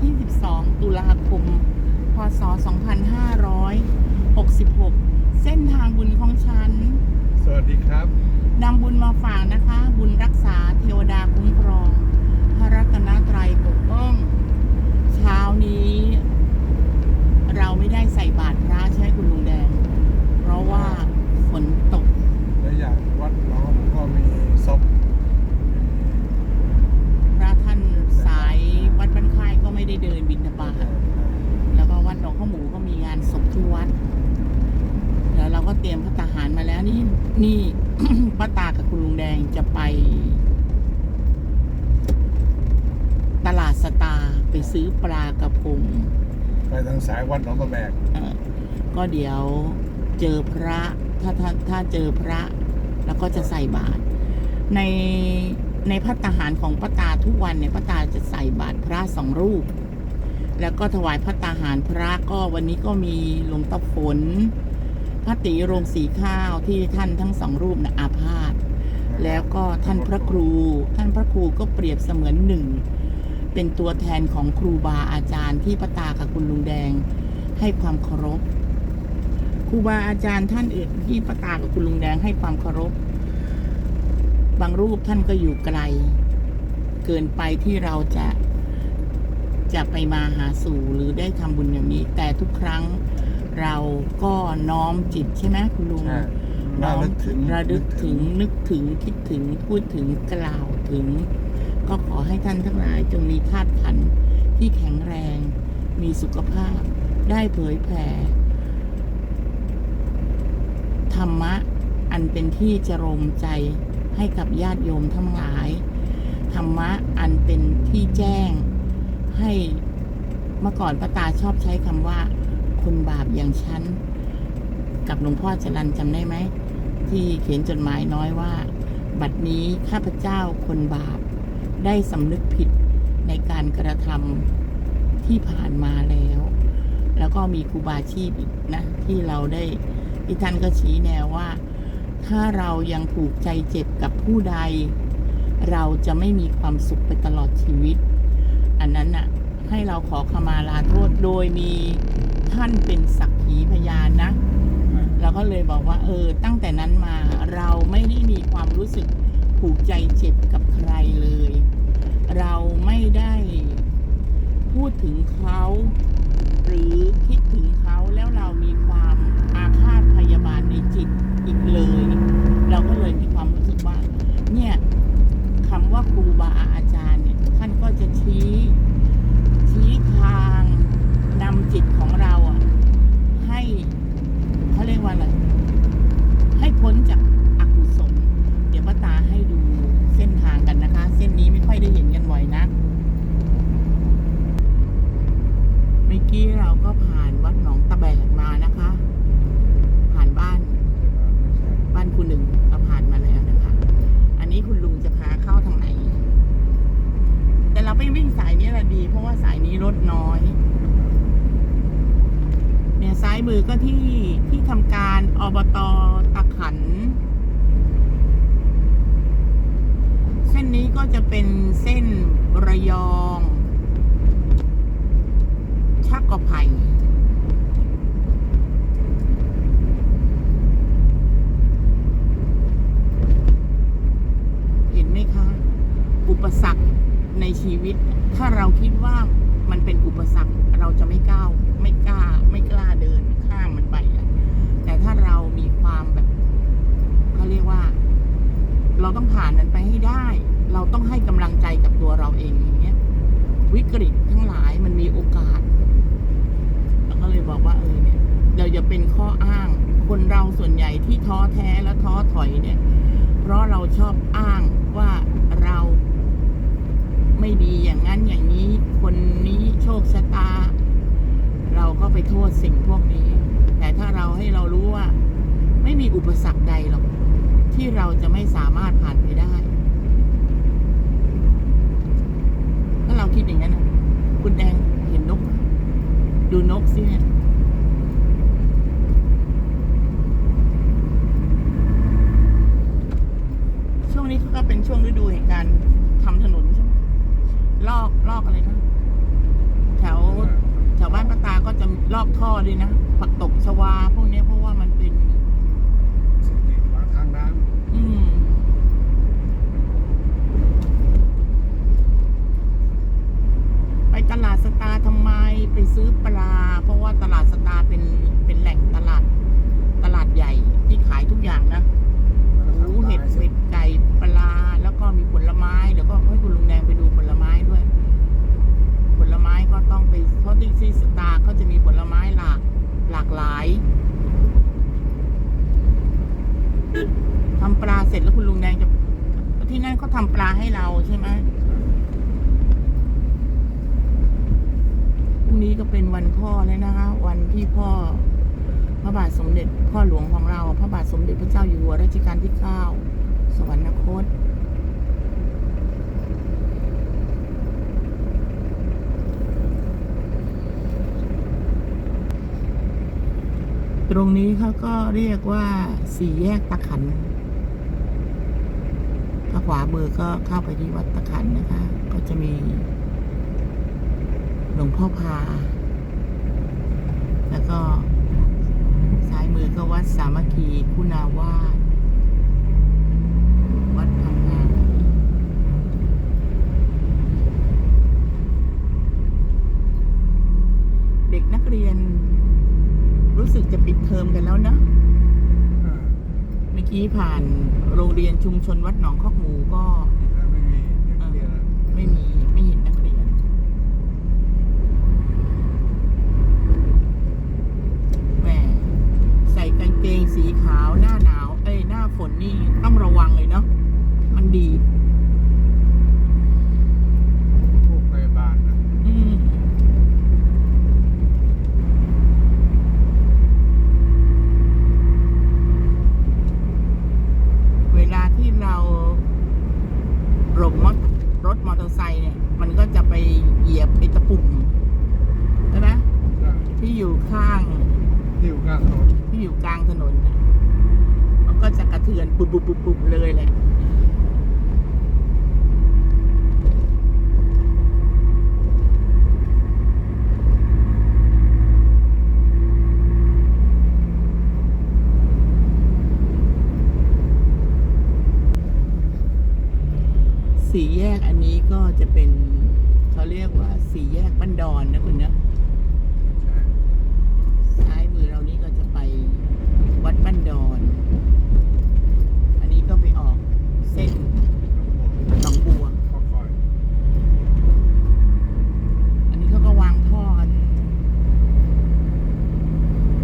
ที่ 12 ตุลาคม พศ 2566 เส้นทางบุญของฉัน สวัสดีครับนำบุญมาฝากนะคะ บุญรักษาเทวดาคุ้มครอง พระรัตนตรัยปกป้อง เช้านี้ เราไม่ได้ใส่บาตรพระใช่ไหมคุณลุงแดง เพราะว่าฝนตก และอย่างวัดน้องก็มีศพ พระท่านสายวัดบ้านค่ายก็ไม่ได้เดินบิณฑบาต แล้วก็วัดหนองข้าวหมูก็มีงานศพที่วัด แล้วเราก็เตรียมพระทหารมาแล้ว นี่นี่ ป้าตากับคุณลุงแดงจะไป ตลาดสตาร์ไปซื้อปลากระพงไปทางสายวัดหนองตะแบกเอ่อก็เดี๋ยวเจอพระ ถ้าถ้าถ้าเจอพระ แล้วก็จะใส่บาตรในในพัตตาหารของป้าตาทุกวันเนี่ยป้าตาจะใส่บาตรพระสองรูป แล้วก็ถวายพัตตาหารพระก็วันนี้ก็มีหลวงตาฝน พระติโรงสีข้าวที่ท่านทั้งสองรูปนะอาพาธแล้วก็ท่านพระครู ท่านพระครูก็เปรียบเสมือนหนึ่ง เป็นตัวแทนของครูบาอาจารย์ที่ป้าตากับคุณลุงแดงให้ความเคารพครูบาอาจารย์ท่านอื่นที่ป้าตากับคุณลุงแดงให้ความเคารพ บางรูปท่านก็อยู่ไกล เกินไปที่เราจะจะไปมาหาสู่หรือได้ทำบุญอย่างนี้ แต่ทุกครั้ง เราก็น้อมจิตใช่ไหมคุณลุงใช่ระลึกถึง ระลึกถึงนึกถึงคิดถึงพูดถึงกล่าวถึง ก็ขอให้ท่านทั้งหลายจงมีธาตุขันธ์ที่แข็งแรง มีสุขภาพ ได้เผยแผ่ ธรรมะ อันเป็นที่จรมใจให้กับญาติโยมทั้งหลาย ธรรมะอันเป็นที่แจ้งให้เมื่อก่อนป้าตาชอบใช้คำว่าคน บอย่างฉัน กับหลวงพ่อจรันจำได้ไหม ที่เขียนจดหมายน้อยว่า บัดนี้ข้าพเจ้าคนบาป ได้สำนึกผิดในการกระทำที่ผ่านมาแล้ว แล้วก็มีครูบาชีพอีกนะ ที่เราได้ที่ท่านก็ชี้แนวว่า ถ้าเรายังผูกใจเจ็บกับผู้ใด เราจะไม่มีความสุขไปตลอดชีวิต อันนั้นน่ะให้เราขอขมาลาโทษโดยมี ท่านเป็นสักขีพยานนะ เราก็เลยบอกว่า เออ ตั้งแต่นั้นมาเราไม่ได้มีความรู้สึกผูกใจเจ็บกับใครเลย เราไม่ได้พูดถึงเขา หรือคิดถึงเขาแล้วเรามีความอาฆาตพยาบาทในจิตอีกเลย เราก็เลยมีความรู้สึกว่า เนี่ยคำว่าครูบาอาจารย์เนี่ย ท่านก็จะชี้ ชี้ทางนำจิตของเราอะ ให้เขาเรียกว่าอะไร ให้พ้นจากอกุศล เดี๋ยวป้าตาให้ดูเส้นทางกันนะคะ เส้นนี้ไม่ค่อยได้เห็นกันบ่อยนะ เมื่อกี้เราก็ผ่านวัดหนองตะแบกมานะคะ ผ่านบ้าน บ้านคุณหนึ่งก็ผ่านมาแล้วนะคะ อันนี้คุณลุงจะพาเข้าทางไหน แต่เราไปวิ่งสายนี้แหละดี เพราะว่าสายนี้รถน้อย เนี่ยซ้าย มือก็ที่ที่ทำการอบตตะขัน เส้นนี้ก็จะเป็นเส้นระยอง ชักกอไผ่เห็นไหมคะ อุปสรรคในชีวิต ถ้าเราคิดว่ามันเป็นอุปสรรค เราจะไม่ก้าวไม่กล้า ไม่กล้าเดินข้ามมันไปอะแต่ถ้าเรามีความแบบเขาเรียกว่า เราต้องผ่านมันไปให้ได้ เราต้องให้ กำลังใจกับตัวเราเองอย่างเงี้ยวิกฤตทั้งหลายมันมีโอกาสเราก็เลยบอกว่าเออเนี่ย เราจะเป็นข้ออ้าง คนเราส่วนใหญ่ที่ท้อแท้และท้อถอยเนี่ย เพราะเราชอบอ้างว่าเราไม่ดีอย่างนั้นอย่างนี้ คนนี้โชคชะตา เราก็ไปโทษสิ่งพวกนี้ แต่ถ้าเราให้เรารู้ว่า ไม่มีอุปสรรคใดหรอกที่เราจะไม่สามารถผ่านไปได้ ถ้าเรา คิดอย่างนั้นนะคุณแดงเห็นนก ดูนกสิเนี่ยช่วงนี้ก็เป็นช่วงฤดูแห่งการทำถนนใช่ไหมลอกลอกอะไรนะถวแถวบ้านป้าตาก็จะรอบท่อด้วยนะผักตบชวาพวกนี้เพราะว่ามันเป็น สิ่งที่ขวางทางน้ อืม ไปตลาดสตาร์ทำ ไมไปซื้อปลา เพราะว่าตลาดสตาร์เป็นเป็นแหล่งตลาดตลาดใหญ่ที่ขายทุกอย่างนะหมูเห็ดเห็ดไก่ปลาแล้วก็มีผลไม้เดี๋ยวก็ให้คุณลุงแดงไปดูผลไม้ด้วย ผลไม้ก็ต้องไปเพราะที่ซีสตาร์เขาจะมีผลไม้หลากหลากหลายทำปลาเสร็จแล้วคุณลุงแดงจะที่นั่นเขาทำปลาให้เราใช่ไหมพรุ่งนี้ก็ เป็นวันพ่อแล้วนะคะ วันที่พ่อ พระบาทสมเด็จพ่อหลวงของเรา พระบาทสมเด็จพระเจ้าอยู่หัวรัชกาลที่9สวรรคตตรงนี้เขาก็เรียกว่าสี่แยกตะขันถ้าขวามือก็เข้าไปที่วัดตะขันนะคะ ก็จะมีหลวงพ่อพา แล้วก็ซ้ายมือก็วัดสามัคคีคุณาวาสวัดพังงาเด็กนักเรียน รู้สึกจะปิดเทอมกันแล้วนะอ่าเมื่อกี้ผ่านโรงเรียนชุมชนวัดหนองคอกหมูก็อีกแล้วไม่มีเด็กเรียนแล้ว ไม่มีไม่เห็นนักเรียน แหมใส่กางเกงสีขาวหน้าหนาว เอ้ย หน้า ฝนนี่ต้องระวังเลยเนาะมันดีดพวกพยาบาลนะอืมเวลาที่เราหลบมอรถมอเตอร์ไซค์เนี่ย มันก็จะไปเหยียบไอ้ตะปุ่มใช่ไหมใช่ที่อยู่ข้าง ที่อยู่กลางถนนที่อยู่กลางถนนน่ะมัน ก็จะกระเทือนปุบปุบปุบปุบเลยแหละสี่แยกอันนี้ก็จะเป็นเขาเรียกว่าสี่แยกบ้านดอนนะคุณเนะ ใช่ ซ้ายมือเรานี่ก็จะไปวัดบ้านดอน อันนี้ก็ไปออกเส้น น้องบัว หนองบัว ข้อคอย อันนี้เขาก็วางท่อกัน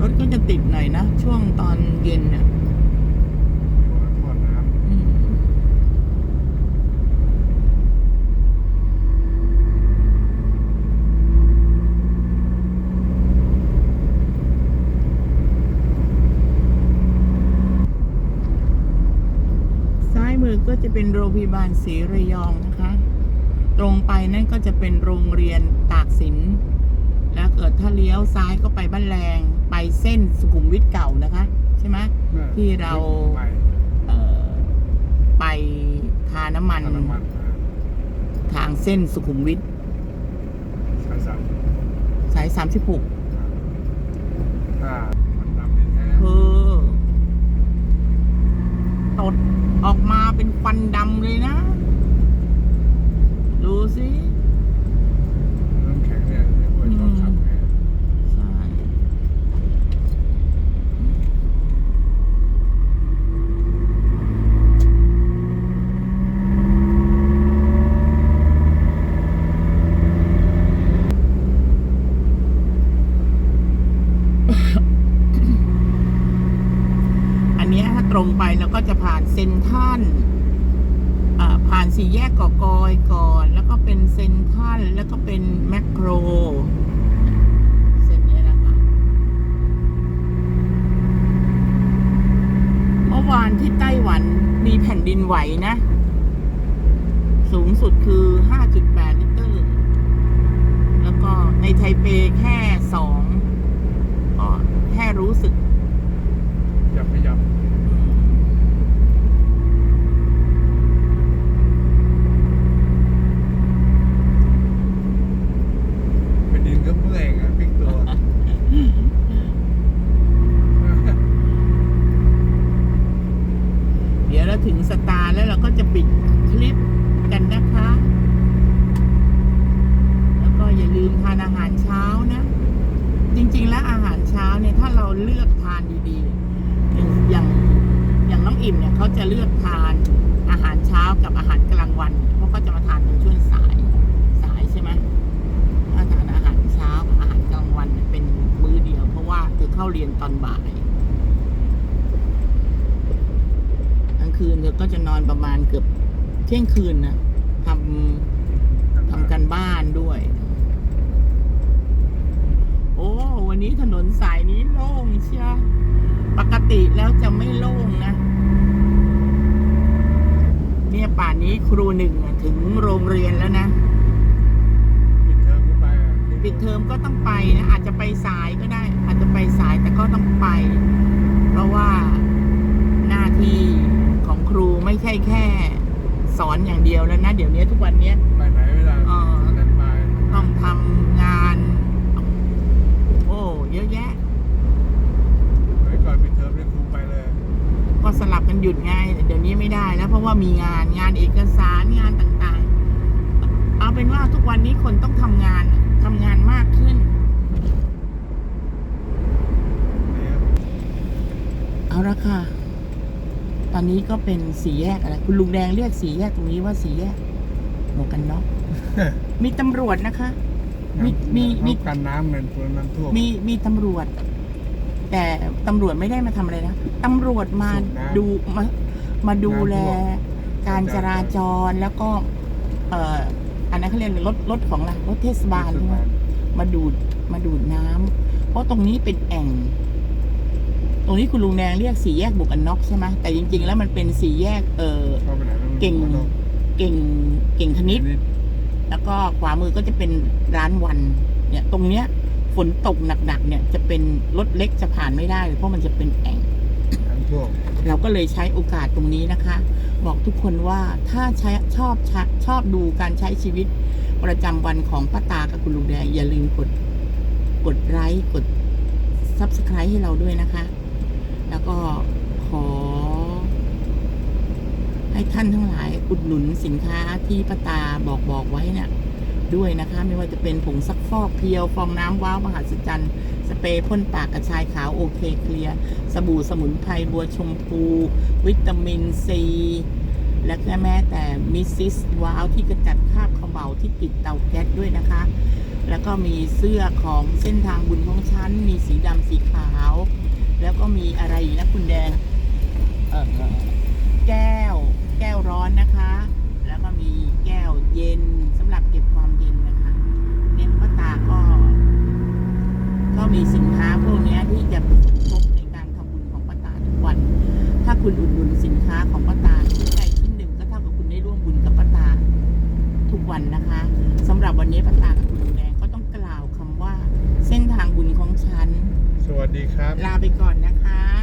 รถ ก็จะติดหน่อยนะ ช่วงตอนเย็นเน่ะท่อท่อน้อืมซ้ายมือก็จะเป็นโรงพยาบาลศรีระยองนะคะ ตรงไปนั่นก็จะเป็นโรงเรียนตากสิน แล้วเกิดถ้าเลี้ยวซ้ายก็ไปบ้านแรง ไปเส้นสุขุมวิทเก่านะคะ ใช่ไหมำที่เราใหม่เอ่อไปทาน้ำมันทางน้ำมันอ่าทางเส้นสุขุมวิทสายสามสายสามสิบหกถ้ามันดำนี่แท้คือตดออกมาเป็นควันดำเลยนะ ดูสิ น้ำแข็งเนี่ยไม่ควรต้องขับไง ใช่ อันเนี้ยถ้า ตรงไปแล้วก็จะผ่านเซนทันผ่านสี่แยกกอกอยก่อน แล้วก็เป็นเซนทันแล้วก็เป็นแมคโครเส้นเนี้นะคะเมื่อวานที่ไต้หวันมีแผ่นดินไหวนะ สูงสุดคือ 5.8 ลิตร แล้วก็ในไทเปแค่สองก็แค่รู้สึก ยับไม่ยับ อืม เราก็จะปิดคลิปกันนะคะ แล้วก็อย่าลืมทานอาหารเช้านะ จริง ๆ แล้วอาหาร เช้าเนี่ยถ้าเราเลือกทานดีๆ อย่างอย่างอย่างน้องอิ่มเนี่ยเขาจะเลือกทานอาหารเช้ากับอาหารกลางวัน เพราะเขาจะมาทานในช่วงสายสายใช่ไหมถ้าทานอาหารเช้ากับอาหารกลางวันเนี่ยเป็นมื้อเดียว เพราะว่าเธอเข้าเรียนตอนบ่ายกลางคืนเธอก็จะนอนประมาณเกือบเที่ยงคืนนะทำทำกันบ้านด้วย โอ้ วันนี้ถนนสายนี้โล่งเชียวปกติแล้วจะไม่โล่งนะ เนี่ยป่านนี้ครูหนึ่งอะถึงโรงเรียนแล้วนะ ปิดเทอมก็ไปอะปิดเทอมก็ต้องไปนะ อาจจะไปสายก็ได้ อาจจะไปสายแต่ก็ต้องไป เพราะว่าหน้าที่ของครูไม่ใช่แค่ สอนอย่างเดียวแล้วนะ เดี๋ยวนี้ทุกวันเนี้ยไปไหนไม่ได้เออนั่นไปต้องทำงานโอ้ เยอะแยะไว้ก่อนปิดเทอมได้ครูไปเลย ก็สลับกันหยุดไงเดี๋ยวนี้ไม่ได้แล้วเพราะว่ามีงานงานเอกสารงานต่างๆ เอาเป็นว่าทุกวันนี้คนต้องทำงานทำงานมากขึ้นนี่ครับเอาละค่ะ ตอนนี้ก็เป็นสี่แยกอะไร คุณลุงแดงเรียกสี่แยกตรงนี้ว่าสี่แยกหมวกกันน็อก มีตำรวจนะคะ มีมีมีน้ำกันน้ำเงินตัวน้ำท่วมมีมีตำรวจ แต่ตำรวจไม่ได้มาทำอะไรนะตำรวจมาสูบน้ำดูมามาดูแลน้ำท่วการจราจรแล้วก็ เอ่ออันนั้นเขาเรียกอะไรรถรถของอะไรรถเทศบาลใช่ไหมมาดูดมาดูดน้ำเพราะตรงนี้เป็นแอ่ง ตรงนี้คุณลุงแดงเรียกสี่แยกบุกอันน็อกใช่ไหมแต่จริง ๆ แล้วมันเป็นสี่แยก เออเข้าไปไหนแล้วเก่ง เก่งเก่งคณิตนิด แล้วก็ขวามือก็จะเป็นร้านวัน เนี่ย ตรงเนี้ยฝนตกหนักๆเนี่ย จะเป็นรถเล็กจะผ่านไม่ได้เลยเพราะมันจะเป็นแอ่ง น้ำท่วมเราก็เลยใช้โอกาสตรงนี้นะคะ บอกทุกคนว่าถ้าใช้ชอบชชอบดูการใช้ชีวิตประจำวันของป้าตากับคุณลุงแดงอย่าลืมกด กดไลค์กด Subscribe ให้เราด้วยนะคะ แล้วก็ขอ ให้ท่านทั้งหลายอุดหนุนสินค้าที่ปตาบอกบอกไว้เนี่ยด้วยนะคะ ไม่ว่าจะเป็นผงซักฟอกเพียว ฟองน้ำว้าวมหัศจรรย์ สเปรย์พ่นปากกระชายขาวโอเคเคลียร์สบู่สมุนไพรบัวชมพู วิตามินซี และแม้แต่มิสซิสว้าวที่กระจัดคราบขม่าที่ติดเตาแก๊สด้วยนะคะ แล้วก็มีเสื้อของเส้นทางบุญของฉันมีสีดำสีขาว แล้วก็มีอะไรนะคุณแดงแก้ว แก้วร้อนนะคะ แล้วก็มีแก้วเย็นสำหรับเก็บความเย็นนะคะเนี่ยป้าตาก็ ก็มีสินค้าพวกเนี้ยที่จะพบในการทำบุญของป้าตาทุกวัน ถ้าคุณอุดหนุนสินค้าของป้าตาชิ้นใดชิ้นหนึ่งก็เท่ากับคุณได้ร่วมบุญกับป้าตาทุกวันนะคะสำหรับวันนี้ป้าตากับคุณลุงแดงก็ต้องกล่าวคำว่า เส้นทางบุญของฉัน สวัสดีครับ ลาไปก่อนนะคะ